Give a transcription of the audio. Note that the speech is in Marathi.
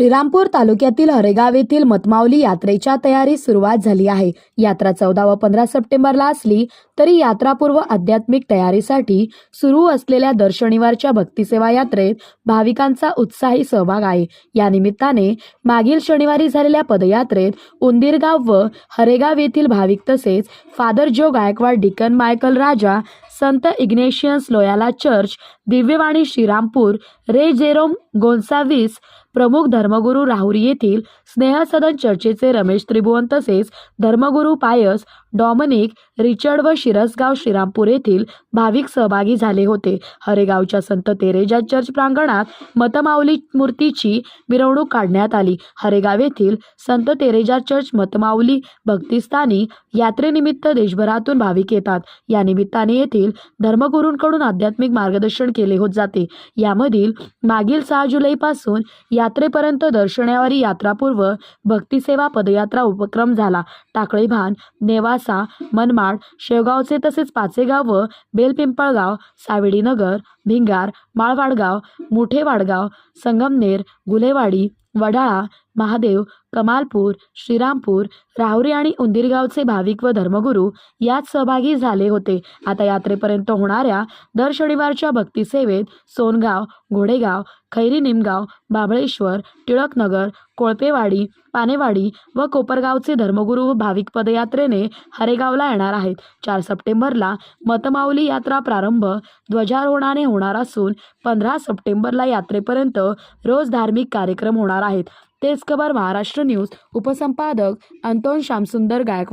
श्रीरामपूर तालुक्यातील हरेगाव येथील मतमावली यात्रेच्या तयारी सुरुवात झाली आहे. यात्रा चौदा व पंधरा सप्टेंबरला असली तरी यात्रापूर्व आध्यात्मिक तयारीसाठी सुरू असलेल्या दर शनिवारच्या भक्तिसेवा यात्रेत भाविकांचा उत्साही सहभाग आहे. या निमित्ताने मागील शनिवारी झालेल्या पदयात्रेत उंदीरगाव व हरेगाव येथील भाविक तसेच फादर जो गायकवाड डिकन मायकल राजा संत Ignatius Loyola church Divyavani Shrirampur रे जेरोम गोन्सावीस प्रमुख धर्मगुरू राहुरी येथील स्नेहसदन चर्चेचे रमेश त्रिभुवन तसेच धर्मगुरू पायस डॉमनिक रिचर्ड व शिरसगाव श्रीरामपूर येथील भाविक सहभागी झाले होते. हरेगावच्या संत तेरेजा चर्च प्रांगणात मतमाऊली मूर्तीची मिरवणूक काढण्यात आली. हरेगाव येथील संत तेरेजा चर्च मतमाऊली भक्तिस्थानी यात्रेनिमित्त देशभरातून भाविक येतात. या निमित्ताने येथील धर्मगुरूंकडून आध्यात्मिक मार्गदर्शन केले होत जाते. यामधील मागील सहा जुलैपासून यात्रेपर्यंत दर्शनावारी यात्रापूर्व भक्तिसेवा पदयात्रा उपक्रम झाला. टाकळीभान नेवासा मनमाड शेवगावचे तसेच पाचेगाव व बेलपिंपळगाव सावेडीनगर भिंगार माळवाडगाव मुठेवाडगाव संगमनेर गुलेवाडी वडाळा महादेव कमालपूर श्रीरामपूर राहुरी आणि उंदीरगावचे भाविक व धर्मगुरू यात सहभागी झाले होते. आता यात्रेपर्यंत होणाऱ्या दर शनिवारच्या भक्तीसेवेत सोनगाव घोडेगाव खैरी निमगाव बाबळेश्वर टिळकनगर कोळपेवाडी पानेवाडी व कोपरगावचे धर्मगुरू व भाविक पदयात्रेने हरेगावला येणार आहेत. चार सप्टेंबरला मतमाऊली यात्रा प्रारंभ ध्वजारोहणाने होणार असून पंधरा सप्टेंबरला यात्रेपर्यंत रोज धार्मिक कार्यक्रम होणार आहेत. तेच खबर महाराष्ट्र न्यूज उपसंपादक अंतोन श्यामसुंदर गायकवाड